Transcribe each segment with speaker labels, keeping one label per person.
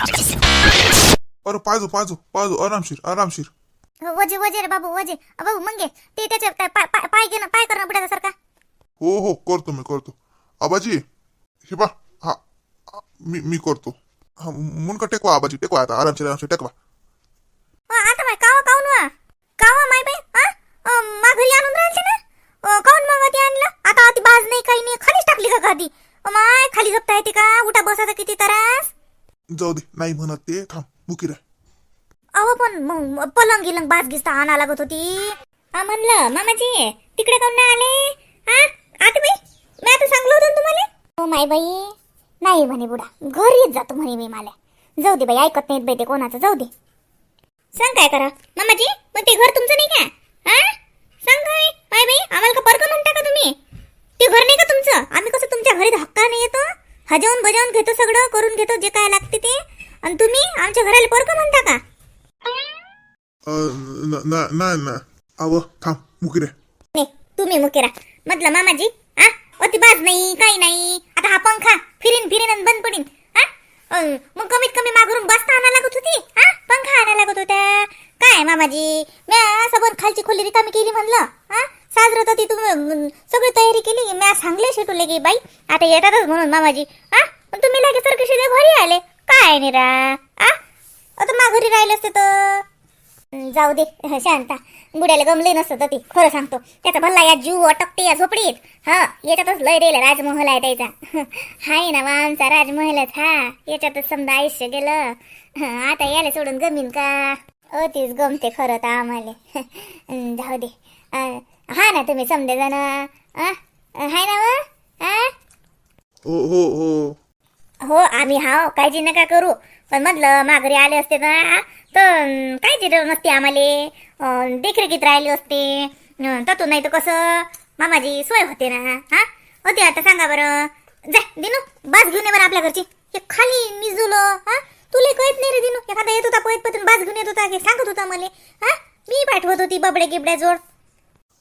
Speaker 1: अरे पाहिजो पाहिजो पाहिजो आरामशीर आरामशीर.
Speaker 2: वजे वजे रे बाबू वजे. अ, बाबू मंगे ते त्याच्या काय पाय पाय- पाय घेणं पाय करणं पडायचा सारखा
Speaker 1: हो हो करतो मी करतो. आबाजी हे पा हा हा, मी मी करतो. हा मुनका टेकवा आबाजी टेकवा आता आरामशीर आरामशीर टेकवा.
Speaker 2: अ, आता माय कावा काऊन वा? कावा माय बाई हा अ, मा घरी आणून राहिले ना? अ, काऊन मग ते आणलं? आता ती बाज नाही काही नाही खालीच टाकली का अ, माय खाली झोपता येते का? उठा बसायचा किती त्रास?
Speaker 1: जाऊ दे नाही म्हणत ते. थांब मुकी
Speaker 2: अहो पण मग पलंग गिलंग बाज गिस्ता आणा लागत होती. हा म्हणलं मामाजी तिकडे काऊन नाही आले? हा? आता बाई मी आता सांगलो होतं ना तुम्हाला? हो माय बाई नाही म्हणे बुडा घरीच जातो म्हणे मी मला. जाऊ दे बाई ऐकत नाहीत बाई ते कोणाचं. जाऊ दे. सांग काय करा मामाजी मग ते घर तुमचं नाही का? हा? सांग काय? माय बाई आम्हाला का परक म्हणता का तुम्ही? ते घर नाही का तुमचं? आम्ही कसं तुमच्या घरी धक्का नाही येतो? हजवून बजावून घेतो सगळं करून घेतो जे काय लागते ते. आणि तुम्ही आमच्या घराला परक म्हणता का?
Speaker 1: नाही ना अव थांब मुकी रे
Speaker 2: नाही तुम्ही मुकेरा म्हटलं मामाजी हा अति बाज नाही काही नाही. आता हा पंखा फिरीन फिरीन आणि बंद पडीन. हा अं, मग कमीत कमी मागून बसता आणा लागत होती हा पंखा आणा लागत होत्या. काय मामाजी? म्या सबन खालची खोली रिकामी केली म्हणलं हा? साजरत तर तुम्ही सगळी तयारी केली. म्या सांगले शेटूले की बाई आता येतातच म्हणून मामाजी हा? पण तुम्ही लगेच सरकशी घरी आले. काय निरा आ आता मा घरी राहिले असते तर. जाऊ दे शांता. बुड्याला गमले नसतं ती खरं सांगतो. त्याचा भल्ला या जीव अटकते या झोपडीत. हा याच्यातच लय रेल राजमहल आहे त्याचा. हाय ना वा आमचा राजमहलच हा? याच्यातच समजा आयुष्य गेलं. आता याला सोडून गमीन का? अतीच गमते खरं तर आम्हाला. जाऊ दे. हा ना तुम्ही समजे जण. हाय ना व? हा
Speaker 1: हो हो हो.
Speaker 2: हो आम्ही हाव काळजी नका करू. पण म्हटलं माघारी आले असते ना तर काळजी र- नसते आम्हाला. देखरेखीत राहिले असते. तू नाही तर कसं? मामाजी सोय होते ना हा? होते आता सांगा बरं. जा दिनू बास घेऊन ये बरं आपल्या घरची. हे खाली निजूलं हा? तुला कळत नाही रे दिनू. एखादा येत होता पळत पतून घेऊन येत होता की सांगत होता मला. हा? मी पाठवत होती बबडे गिबड्या जोड.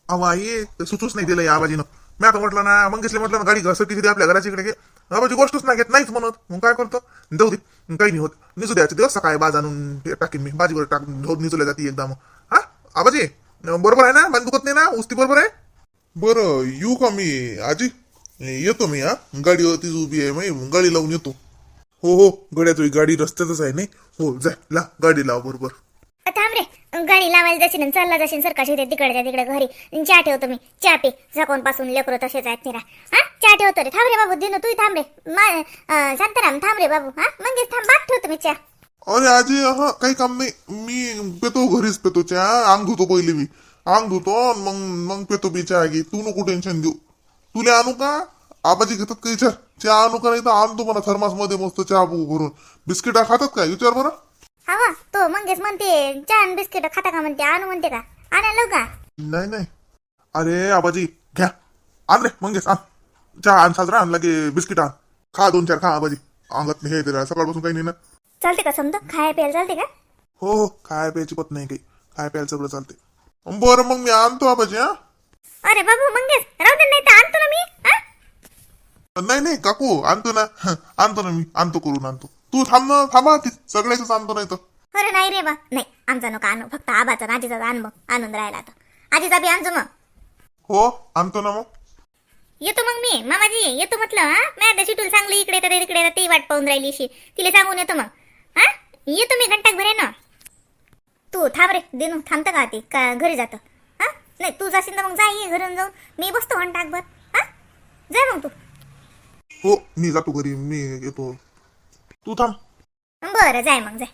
Speaker 1: अहो आई ते सुचूच नाही दिलं या आबाजीनं. मी आता म्हटलं ना मंगेशला म्हटलं ना गाडी घसरती किती आपल्या घराच्या इकडे घे. आबाजी गोष्टच नाही घेत नाहीच म्हणत. मग काय करतो? जाऊ दे काही नाही होत. निजू द्यायचं दिवस सकाळी बाज आणून हे टाकीन मी. बाजीवर टाकून ढोर निजवल्या जाते एकदा मग हा? आबाजी बरोबर आहे ना? मान दुखत नाही ना? उस्ती बरोबर आहे? बरं येऊ का मी? आजी येतो मी हा? गाडीवरतीच उभी आहे मी गाडी लावून येतो. हो हो गड्यात गाडी रस्त्यातच आहे नाही. हो जाय ला गाडी लाव बरोबर.
Speaker 2: थांब रे. गाडी लावायला जाशील आणि चालला जाशील सरकाशी ते तिकडच्या तिकडे घरी. चहा ठेवतो मी. चहा पे. झाकून पासून लेकरो तसेच आहेत निरा. हा? चहा ठेवतो रे. थांब रे बाबू दिनो तू थांब रे. मा- शांताराम थांब रे बाबू. हा? म्हणजे थांब बाग ठेवतो मी चहा.
Speaker 1: अरे आजी हा काही काम नाही. मी पेतो घरीच पेतो चहा. अंग धुतो पहिले मी. अंग धुतो मग मग पेतो बी चहा घे. तू नको टेन्शन देऊ. तुला आणू का? आबाजी घेतात का विचार चहा आणू का नाही तर आणतो मला थर्मासमध्ये मस्त चहा भरून बिस्किटा खातात काय विचार बरं.
Speaker 2: हवा तो मंगेश म्हणते चहा आणि बिस्किट खाता का? म्हणते. आणू म्हणते का? आणायला का?
Speaker 1: नाही नाही. अरे आबाजी घ्या. आण रे मंगेश आण. चहा आण साजरा आण लगे बिस्किट आण. खा दोन चार खा आबाजी. अंगात हे ते सकाळपासून काही नाही ना.
Speaker 2: चालते का समजा? खाय प्यायला चालते का?
Speaker 1: हो हो. काय प्यायची पत नाही काही. काय प्यायला सगळं चालते. बरं मग मी आणतो आबाजी हा.
Speaker 2: अरे बाबू मंगेश राहू दे नाही तर आणतो ना मी.
Speaker 1: नाही नाही काकू आणतो ना. आणतो ना मी. आणतो करून आणतो. तू थांब ना थांबा. सगळ्याच आणतो नाही तर.
Speaker 2: अरे नाही रे बा. नाही आमचा नको आणू. फक्त आबाचा आजीचा आण मग. आणून राहिला आता. आजीचा बी आणतो मग.
Speaker 1: हो आणतो ना मग.
Speaker 2: येतो मग मी. मामाजी येतो म्हटलं हा? मी आता शिटून सांगली इकडे तर तिकडे ती वाट पाहून राहिली शी तिला सांगून येतो मग. हा? येतो मी घंटाक भरे ना. तू थांब रे. दिनू थांबतं का ती? का घरी जातं? हा? नाही तू जाशील तर मग जा ये घरून जाऊन. मी बसतो घंटाक भर. हा? जाय मग तू.
Speaker 1: हो मी जातो घरी मी येतो. तू थांब.
Speaker 2: बरं जाय मग जाय.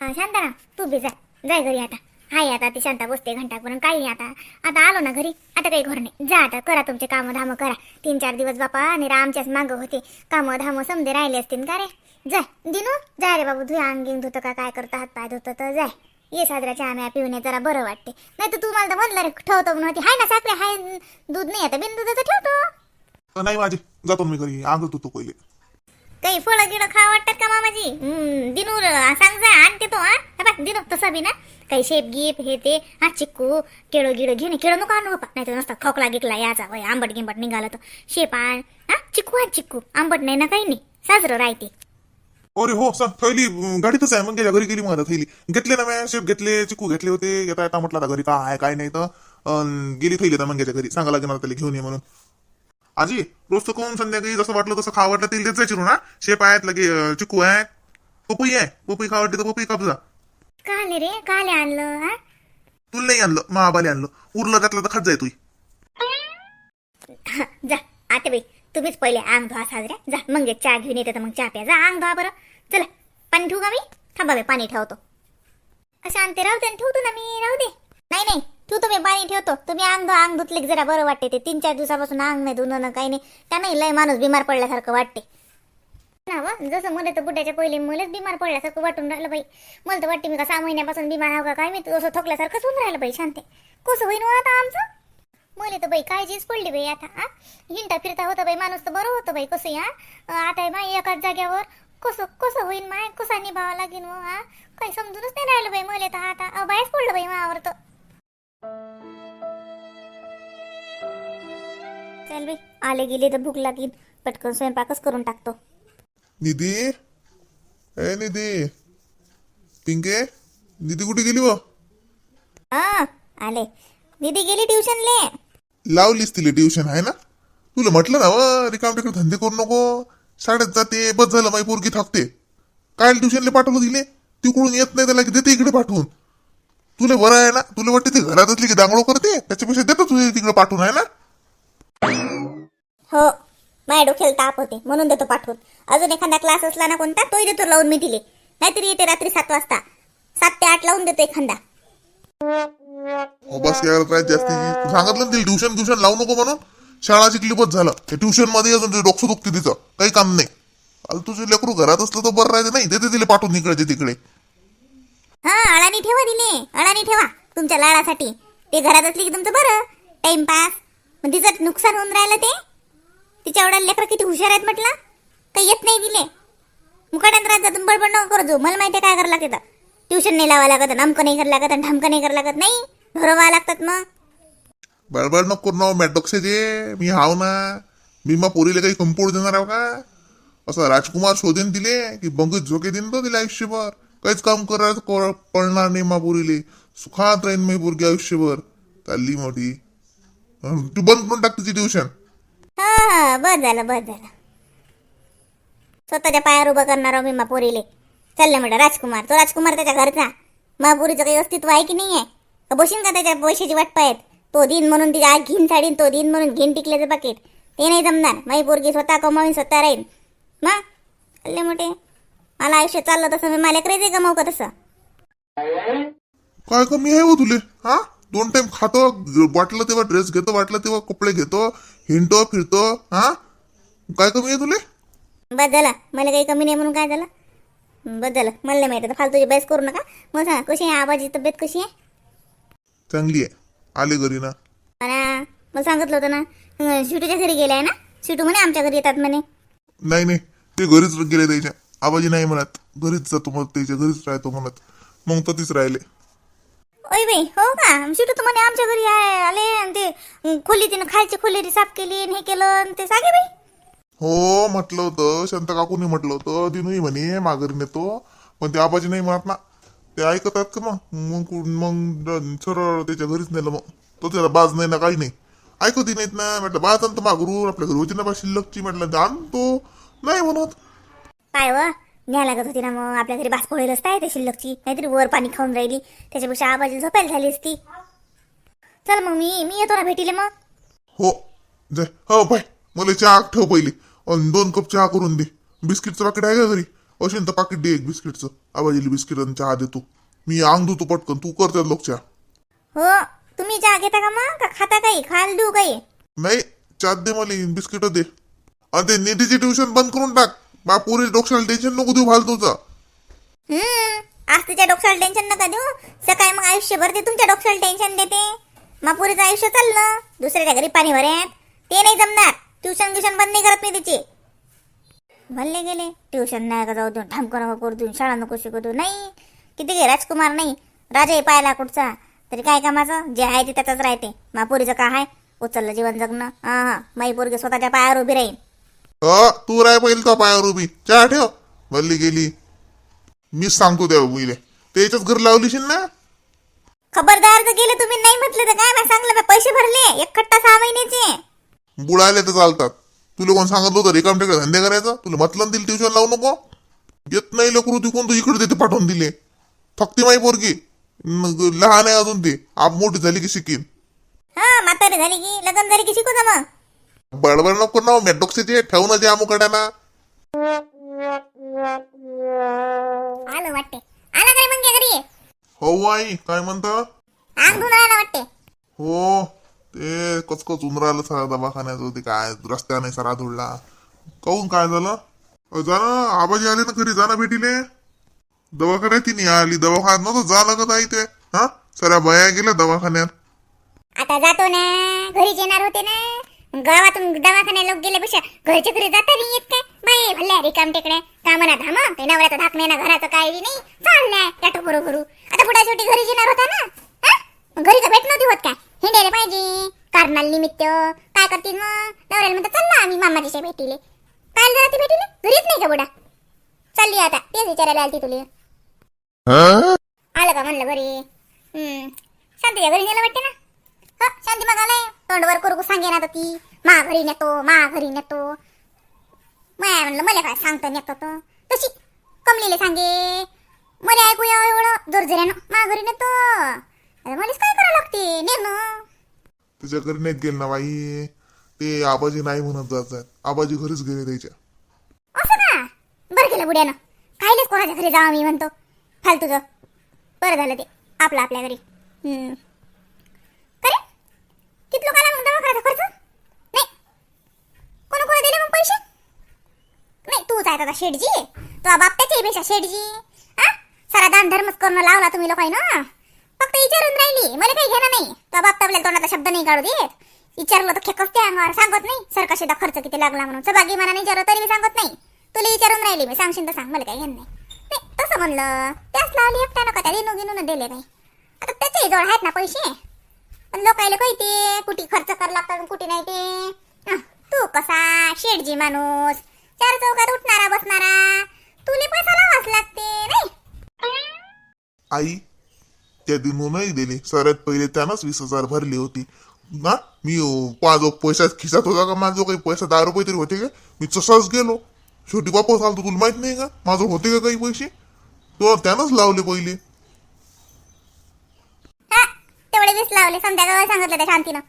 Speaker 2: हा शांताराम तू बी जाय जाय घरी आता. हाय आता ती शांता बसते घंटापर्यंत काही नाही आता. आता आलो ना घरी. आता काही घर नाही. जा आता करा तुमचे कामं धामं करा. तीन चार दिवस बापा आणि आमच्याच मागं होते. कामं धामं समजे राहिले असतील का रे? जाय दिनू जाय रे बाबू धुया अंगिंग धुतं का काय करतं हात पाय धुतं तर जाय ये साजरा चहा म्या पिऊन जरा बरं वाटते. नाही तर तू मला तर म्हणलं रे ठेवतो म्हणून. होती हाय ना साखरे हाय दूध नाही आता. बिन दुधाचं ठेवतो.
Speaker 1: नाही माझी. जातो मी घरी. अंग तो पहिले
Speaker 2: काही फळं गिळं खा वाटतात का मामाजी? हम्म, दिनू र- सांग जा आणते तो हा? हे बघ, दिनू तसा बी ना. काही शेप गिप हे ते हा चिक्कू केळं गिळं घेणे केळं नको आणू बापा नाही तर नसता खोकला गिकला याचा वय आंबट गिंबट निघालं तर. शेप आण. हा चिक्कू आण चिक्कू. आंबट नाही ना काही नाही. साजरं राहते.
Speaker 1: अरे हो सांग थैली अं, गाडीतच आहे. मग गेल्या घरी गेली मग आता थैली. घेतले ना मॅ शेप घेतले चिकू घेतले होते. येता येता म्हटलं आता घरी काय आहे काय नाही तर. गेली थैली आता मंग्याच्या घरी. सांगा लागेल आता त्याला घेऊन ये म्हणून. आजी रोज तर कोण संध्याकाळी जसं वाटलं तसं खा वाटलं तेल देत जायची ना शेप आहेत लगे चिकू आहे पपई आहे. पपई खा वाटते तर पपई कापजा
Speaker 2: काले रे? काले आणलं हा?
Speaker 1: तुला नाही आणलं महाबाली आणलं. उरलं त्यातलं तर खात जाय तू.
Speaker 2: हा, जा आता बाई. तुम्हीच पहिले अंग धुवा साजऱ्या. जा मग चहा घेऊन येते तर मग चहा प्या. जा अंग धुवा बरं. चला पाणी ठेवू का मी? थांबा बाई पाणी ठेवतो. शांती राहू दे न ठेवतो ना मी राहू दे. नाही नाही. तू मी पाणी ठेवतो. तुम्ही अंग धुवा अंग धुतले की जरा बरं वाटते ते. तीन चार दिवसापासून अंग नाही धुणं ना काही नाही. त्यानं लय माणूस बिमार पडल्यासारखं वाटते. ना व, जसं मला तर बुड्याच्या पहिले मलाच बिमार पडल्यासारखं वाटून राहिलं बाई. मला तर वाटते मी का सहा महिन्यापासून बिमार हा का काय? मी तसं थकल्यासारखंच होऊन राहिलं बाई शांते. कसं होईन आता आमचं? मला तर बाई काळजीच पडली बाई आता हा हिंटा फिरता होता बाई माणूस तर बरं होतं बाई कसं या आता हे बाई एकाच जाग्यावर. कसं कसं होईन माय? कसा निभावा लागेल मग हा काही समजूनच नाही राहिलं बाई मला तर आता. अहो, पडलं बाई मावर तर. चल बाई. आले गेले तर भूक लागेल. पटकन स्वयंपाकच करून टाकतो.
Speaker 1: निधी? ए निधी. पिंके निधी कुठे गेली व?
Speaker 2: हा आले. दीदी गेली ट्युशनले.
Speaker 1: लावलीस तिला ट्युशन आहे ना? तुला म्हटलं ना व रिकाम तिकडे धंदे करू नको. शाळेत जाते बस झालं माई पोरगी थाकते. काय ट्युशनला पाठवलं दिले तिकडून येत नाही त्याला की देते इकडे पाठवून. तुला बरं आहे ना? तुला वाटते ते घरात असली की दांगडो करते? त्याच्यापेक्षा देतो तुझे तिकडे पाठवून आहे ना?
Speaker 2: हो. माझ्या डोक्याला ताप होते. म्हणून देतो पाठवून. अजून एखादा क्लास असला ना कोणता तोही देतो लावून मी दिले. नाहीतरी येते रात्री सात वाजता. सात ते आठ लावून देतो एखादा.
Speaker 1: हो बस जास्ती. तू सांगितलं ना तिला ट्युशन ट्युशन लावू नको म्हणून. शाळा शिकली बस झालं. ते ट्युशनमध्ये अजून ते डोकं दुखते तिचं. काही काम नाही. आता तुझे लेकरू घरात असलं तर बरं राहते नाही देते तिला पाठवून इकडे तिकडे.
Speaker 2: हा अळानी ठेवा दिले अळानी ठेवा. तुमच्या लाडासाठी. ते घरात असली की तुमचं बरं. टाइमपास पण तिचं नुकसान होऊन राहिलं ते? तिच्या एवढ्या लेकरं किती हुशार आहेत म्हटलं? काही येत नाही दिले मुकाट्यात राहतात तुम्ही बडबड नको करतो मला माहिती आहे काय करावं लागते तर ट्युशन नाही लावा लागत नमकं नाही करावं लागत आणि ढमकं नाही करावं लागत. नाही ठरवा लागतात मग.
Speaker 1: बळबळ नको करू ना हो, मॅडॉक्से दे. मी हाव ना. मी मग पोरीला काही कंपोड देणार आहो का? असं राजकुमार शोधेन दिले की बंगीत झोके देईन तो तिला आयुष्यभर. काहीच काम करायचं पडणार नाही मा पोरीले. सुखात राहीन मी पोरगी आयुष्यभर. चालली मोठी. तू बंद करून टाक तिची ट्युशन
Speaker 2: हा बस झालं बस झालं. स्वतःच्या पायावर उभं करणार मी पोरीले. चाललं म्हटलं राजकुमार. तो राजकुमार त्याच्या घरचा. महापुरीचं काही अस्तित्व आहे की नाही आहे का बशीन का त्याच्या पैशाची वाट पाहत तो दिन म्हणून तिच्या आग घेईन साडीन तो दिन म्हणून घेईन टिकल्याचं पाकिट ते नाही जमणार. माई पोरगी स्वतः कमावीन स्वतः राहीन. मग चालले मोठे. मला आयुष्य चाललं तसं मी मला करायचं गमाव का तसं?
Speaker 1: काय कमी आहे हो तुले? हा? दोन टाइम खातो वाटलं तेव्हा ड्रेस घेतो वाटलं तेव्हा कपडे घेतो हिंडतो फिरतो हा? काय कमी आहे तुले?
Speaker 2: बस झालं मला काही कमी नाही म्हणून काय झालं? बस झालं मला नाही माहिती आता फालतूची बस करू नका. मग सांगा कशी आहे? आबाची तब्येत कशी आहे?
Speaker 1: चांगली आहे. आले घरी ना.
Speaker 2: मला मला सांगितलं होतं ना अं, शिटूच्या घरी गेलाय ना? शिटू म्हणे आमच्या घरी येतात म्हणे.
Speaker 1: नाही नाही. ते घरीच गेले त्याच्या. आबाजी नाही म्हणत. घरीच जातो मग त्याच्या घरीच राहतो म्हणत. मग तर तीच राहिले.
Speaker 2: ओय बाई हो का? शिटू तर म्हणे आमच्या घरी आहे आले आणि ते खोली तिनं खालची खोली साफ केली आणि हे केलं आणि ते सांगे बाई.
Speaker 1: हो म्हटलं होतं. शांत काकूनी म्हटलं होतं. दिनूही म्हणे माघारी नेतो. पण ते आबाजी नाही म्हणत ना. ते ऐकतात का मग? मग कु- मग सरळ त्याच्या घरीच नेलं मग. तो त्याला बाज नाही ना काही नाही. ऐकती नाहीत ना. म्हटलं बाज आणतो मागरून आपल्या घरी. होती ना बा शिल्लकची म्हटलं आणतो नाही म्हणत.
Speaker 2: काय व? न्याय लागत होती ना मग. आपल्या घरी बास पडेलच काय ते शिल्लकची. नाहीतरी वर पाणी खाऊन राहिली. त्याच्यापेक्षा आबाजी झोपायला झाली असती. चल मग मी मी येतो ना भेटीले मग.
Speaker 1: हो. जाय हो बाय मला चहा ठेव पहिली. अन दोन कप चहा करून दे. बिस्किटचं पाकिट आहे का घरी? असेल तर पाकिट दे एक बिस्किटचं. आवाजीली बिस्किट आणि चहा देतो. मी अंग धुतो पटकन. तू करते लोक चहा.
Speaker 2: हो तुम्ही चहा घेता का मग? का खाता काही? खायला देऊ काही?
Speaker 1: नाही. चहा दे मला. बिस्किट दे. आणि ते निधीची ट्युशन बंद करून टाक. मा पुरी डोक्याला टेन्शन नको देऊ फालतूचा.
Speaker 2: हम्म आज तिच्या डोक्याला टेन्शन नका देऊ. सकाळी मग आयुष्यभर ते तुमच्या डोक्याला टेन्शन देते. मग पुरीचं आयुष्य चाललं दुसऱ्याच्या घरी पाणी भरेत ते नाही जमणार. ट्युशन ट्युशन बंद नाही करत मी तिची. भल्ले गेले ट्युशन नाही का जाऊ देऊन ठामको नको करू देऊन शाळा नको शिकवतो देऊ नाही किती गे राजकुमार नाही राजाही पाहिला कुठचा. तरी काय कामाचं? जे आहे ते त्याचाच राहते. महापुरीचं काय आहे? उचललं जीवन जगणं. हा हा. माई पोरगी स्वतःच्या पायावर उभी राहील
Speaker 1: अ, तू राय पहिले तो पायावर उभी. चहा ठेव. भल्ली गेली. मीच सांगतो त्या मुलीला. त्याच्याच घर लावलीशील ना?
Speaker 2: खबरदार जर गेले तुम्ही नाही म्हटले तर काय मी सांगलं मी पैसे भरले एक खट्टा सहा महिन्याचे.
Speaker 1: बुडाले तर चालतात. तुला कोण सांगितलं होतं रिकाम टेकडे धंदे करायचा? तुला म्हटलं दिली ट्युशन लावू नको. येत नाही लेकरू तू कोण तू इकडे देते पाठवून दिले. फक्ती माही पोरगी. मग लहान आहे अजून ते. आप मोठी झाली की शिकीन.
Speaker 2: हा म्हातारी झाली की लग्न झाली की शिकू जा मग?
Speaker 1: बडबड नको ना मेट्रोक्सीचे ठेवू ना ते अमुकड्याना
Speaker 2: आलं वाटते आला काय मग घरी?
Speaker 1: हो आई काय म्हणता?
Speaker 2: अंग धुवून आला वाटते
Speaker 1: हो ते कचकच उंदराला सारा दवाखान्यात होते काय रस्त्याने सारा धुडला. काहून काय झालं? अ, जा ना आबाजी आले ना घरी जा ना भेटीले. दवाखान्यात ती नाही आली दवाखान्यात नव्हतं जा लागत आई ते. हा? सऱ्या बया गेल्या दवाखान्यात.
Speaker 2: आता जातो ना घरीच येणार होते ना. गावातून दवाखान्यात लोक गेल्यापेक्षा घरच्या घरी जाता नाही येत काय? बाई भल्ल्या रिकाम टेकड्या कामना धामा. ते नवऱ्याचा धाक नाही ना घराचं काय नाही. चाललंय त्याटो करू करू आता पुढे शेवटी घरी येणार होता ना? घरी तर भेट नव्हती होत काय? हिंडायला पाहिजे. कारणाला निमित्त. काय करतील मग? नवऱ्याला म्हणतात चल ना आम्ही मामाजीच्या भेटीले. काल जरा ती भेटीले? घरीच नाही का बुडा? चालली आता. तेच विचारायला आलती तुले. आलं का म्हणलं घरी? हम्म. शांतीच्या घरी नेलं वाटते ना? शांती मग आलाय. तोंडवर करू सांगे ना ती. मा घरी नेतो मा घरी नेतो. माया म्हणलं मला काय सांगतो नेतो तो तशी कमलीले सांगे मला ऐकू यावं एवढं जोर जोरानं मा घरी नेतो. अरे मलाच काय करावं लागते नेणं.
Speaker 1: त्याच्या घरी नाहीत गेले ना बाई. ते आबाजी नाही म्हणत जात. आहेत आबाजी घरीच गेले त्याच्या.
Speaker 2: असं का? बरं केलं बुड्यानं. कायलेच कोणाच्या घरी जावं मी म्हणतो. फालतूचं. बरं झालं ते. आपलं आपल्या घरी. हम्म. का रे किती लोकांना मग दवाखान्याचा खर्च नाही कोण कोण दिले मग पैसे नाही शेठजी? तो बाप त्याच्याही शेटजी शेठजी. हा सारा दान धर्मच करणं लावला तुम्ही लोकांनी ना? फक्त विचारून राहिली. मला काही घेणं नाही. तो बाप आपल्याला तोंडाचा शब्द नाही काढू देत. विचारलं तर खेकच ते अंगावर. सांगत नाही. सर कशाचा खर्च किती लागला म्हणून. सभागी मनाने विचारलं तरी मी सांगत नाही. तुला विचारून राहिली. मी सांगशील तर सांग. मला काही घेणं नाही. तसं म्हणलं. त्याच लावली एकटा नका त्या दिनू गिनून दिले नाही. आता त्याच्याही जवळ आहेत ना पैसे? पण लोकायला ते कुठे खर्च करायला लागतात कुठे नाही ते. तू कसा? शेठजी माणूस. चार चौकात उठणारा बसणारा. तुले पैसा लावाच लागते नाही?
Speaker 1: आई त्या दिनू नाही दिले. सगळ्यात पहिले त्यानंच वीस हजार भरली होती. ना मी अं, माझा पैसा खिशात होता का? माझा काही पैसा दहा रुपये तरी होते का? मी तसाच गेलो. शेवटी वापस आलो तुला माहीत नाही का? माझं होते का काही पैसे? तो त्यानंच लावले पहिले.
Speaker 2: हा तेवढे वीस लावले. संध्याकाळी सांगितलं त्या शांतीनं.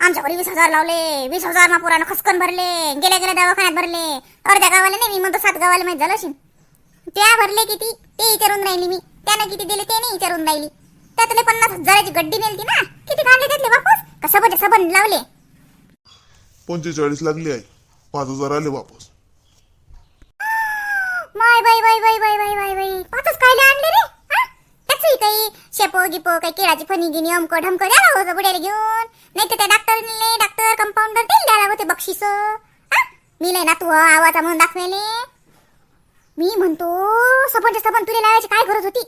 Speaker 2: आमच्या घरी वीस हजार लावले. वीस हजार मा पुरानं खसकन भरले. गेल्या गेल्या दवाखान्यात भरले. अर्ध्या गावाला नाही मी म्हणतो सात गावाला माहीत झालं त्या भरले किती? ते विचारून राहिली मी. त्यानं किती दिले? ते नाही विचारून राहिली. त्यातले पन्नास हजाराची गड्डी नेलती ना. किती काढले त्यातले वापस? का सबन सबन लावले?
Speaker 1: पंचेचाळीस लागली आई. पाच हजार आले वापस.
Speaker 2: माय bye bye bye bye bye bye bye पाचच कायले आणले रे हा? त्याचंही काही शेपो गिप काही केळाची फणी गिनी अमको ढमको द्यायला होतं बुड्याला घेऊन. नाही तर त्या डॉक्टरने डॉक्टर कंपाऊंडर तेल द्यायला होते बक्षीस. मी नाही ना तू आवाज म्हणून दाखवेले. मी म्हणतो सबनच्या सबन तुला लावायची काय गरज होती?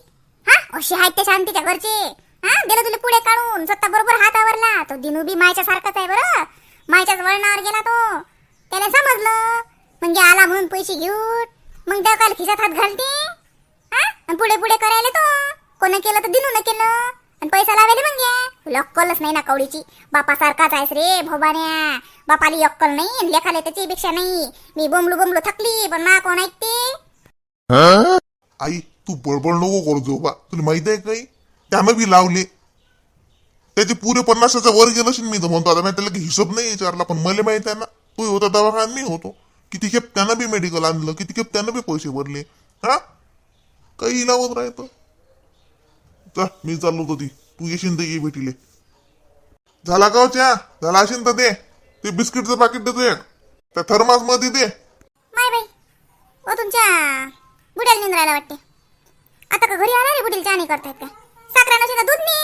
Speaker 2: हा? अशी आहेत त्या शांतीच्या घरचे. हा? दिलं तुला पुढे काढून. स्वतः बरोबर हात आवरला. तो दिनू बी मायच्या सारखाच आहे बरं. मायच्याच वळणावर गेला तो. त्याला समजलं. म्हणजे आला म्हणून पैसे घेऊन. मग त्या काल खिशात हात घालते. हा? पुढे पुढे करायला तो. कोण केलं तर दिनू न केलं. आणि पैसा लावायला मग. घ्या अक्कलच नाही ना कवडीची. बापा सारखाच आहेस रे भोबान्या. बापाली अक्कल नाही लेखाले त्याची पेक्षा नाही. मी बोंबलू बोंबलू थकली पण मा कोण ऐकते
Speaker 1: आई तू बडबड नको करू जो बा. तुला माहीत आहे काही? त्यामुळे बी लावले. त्याचे पुरे पन्नासाचा वर गेलं असेल मी तर म्हणतो. आता त्याला काही हिशोब नाही विचारला पण मला माहीत आहे ना तू होता दवाखान मी होतो. किती खेप त्यानं बी मेडिकल आणलं किती खेप त्यानं बी पैसे भरले. हा? काही लावत राहतो. चल मी चाललो होतो ती. तू येशील तर ये भेटीले. झाला का हो चहा? झाला असेल तर दे. ते बिस्किटचं पाकिट देतो एक. त्या थर्मासमध्ये दे.
Speaker 2: माय बाई ओ तुमच्या बुड्याला निंद्रायला वाटते. आता का घरी आला रे बुडील चहा नाही करतायत काय साखरा नसेल तर दूध ने.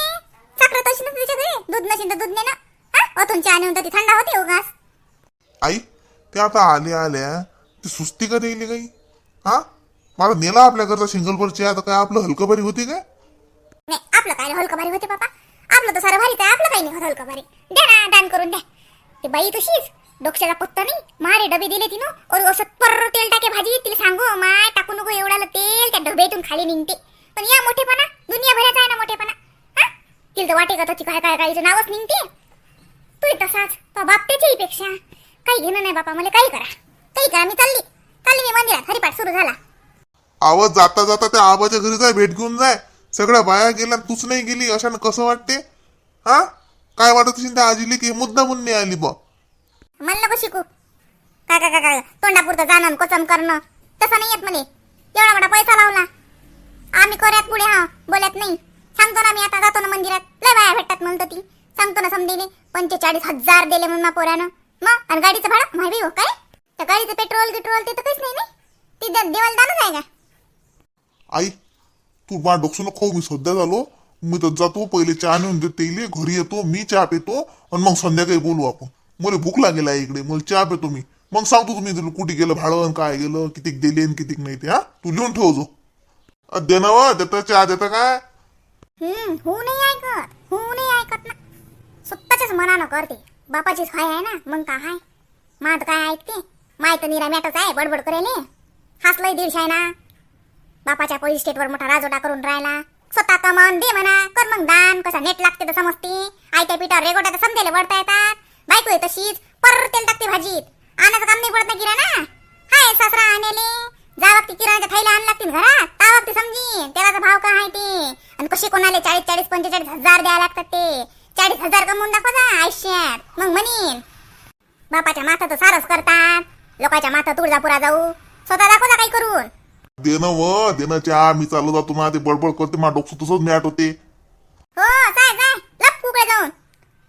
Speaker 2: साखरा तशी नसते तिच्या घरी. दूध नसेल तर दूध ने ना. हा? ओ तुमच्या आणि ती थंडा होते उगास
Speaker 1: आई ते आता आले आल्या ती सुस्ती का द्यायली काही? हा? मला नेला आपल्या घरचा सिंगल आता काय आपलं हलकं बरी होती काय?
Speaker 2: नाही आपलं काय हलकं भारी होते बाबा आपलं तर सारं भारी आहे आपलं काही नाही होत हलकं भारी द्या ना दान करून द्या ते बाई तशीच डोक्याला पत्ता नाही. मारे डबे दिले तिनं. और असं पर तेल टाके भाजी तिला सांगू. माय टाकू नको एवढाला तेल त्या डब्यातून खाली निघते. पण या मोठेपणा दुनियाभराचा आहे ना मोठेपणा. हा? तिला तर वाटे का ती काय काय काहीचं नावच निघते. तू तसाच तो बाप त्याच्याही पेक्षा काही घेणं नाही बापा मला काही करा. काही करा मी चालली? चालली मी मंदिरात. हरिपाठ सुरू झाला.
Speaker 1: आवाज जाता जाता त्या आबाच्या घरी जाय भेट घेऊन जाय. सगळ्या बाया आणि तूच नाही गेली अशानं कसं वाटते? हा? काय वाटत असेल त्या आजीली की मुद्दा म्हणून नाही आली बा
Speaker 2: मला नको शिकू. काय काय काय काय? तोंडापुरतं जाणं कोचम करणं? तसं नाही येत मला एवढा मोठा पैसा लावला. आम्ही कोऱ्यात पुढे हा बोलत नाही. सांगतो ना मी आता जातो ना मंदिरात. लय बाया भेटतात म्हणतो ती. सांगतो ना समधीने पंचेचाळीस हजार दिले म्हणून मा पोऱ्यानं मग? आणि गाडीचं भाडं? माहिती हो काय? गाडीचं पेट्रोल गिट्रोल ते तर काहीच नाही ना ती देवाला दानच आहे का?
Speaker 1: आई तू मा डोकसं खाऊ मी सध्या झालो मी तर जातो पहिले चहा नेऊन देते इले घरी येतो मी चहा पितो आणि मग संध्याकाळी बोलू आपण. मला भूक लागेल आहे इकडे मला चहा पितो मी. मग सांगतो तुम्ही कुठे गेलं भाडं काय गेलं कितीक दिले आणि कितीक नाही ते हा? तू लिहून ठेव जो. अ, दे ना देतं चहा देतं काय?
Speaker 2: हो नाही ऐकत हो नाही ऐकत ना. स्वतःच्याच मनानं करते. बापाचीच हाय आहे ना मग का हाय? मात काय ऐकते? माय तर निरा मॅटच आहे बडबड करेल. हसलंय दीडशे आहे ना. बापाच्या पोलीस स्टेटवर मोठा राजोडा करून राहिला. स्वतः कमन दे म्हणा कर मग दान कसा नेट लागते तर समजते. आयत्या पिठावर रेगोट्या तर समजेले वळता येतात. बायको आहे तशीच पर तेल टाकते भाजीत. आणायचं काम नाही पडत ना किराणा. हाय सासरा आणले. जा वक्ती किराणाच्या थैल्या आण लागतील घरात. ता वक्ती समजी तेलाचा भाव काय आहे ते? आणि कसे कोणाले चाळीस चाळीस पंचेचाळीस हजार द्यायला लागतात ते? चाळीस हजार कमवून दाखवा आयुष्यात. मग म्हणीन. बापाच्या माथा तर करतात. लोकांच्या माथा तुळजापुरा जाऊ. स्वतः दाखवता काही करून.
Speaker 1: दे ना व दे ना चहा मी चालू जातो ना ते बडबड करते मा डोकसं तसंच मॅट होते.
Speaker 2: हो जाय जाय लप कुकडे जाऊन.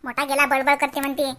Speaker 2: मोठा गेला बडबड करते म्हणते.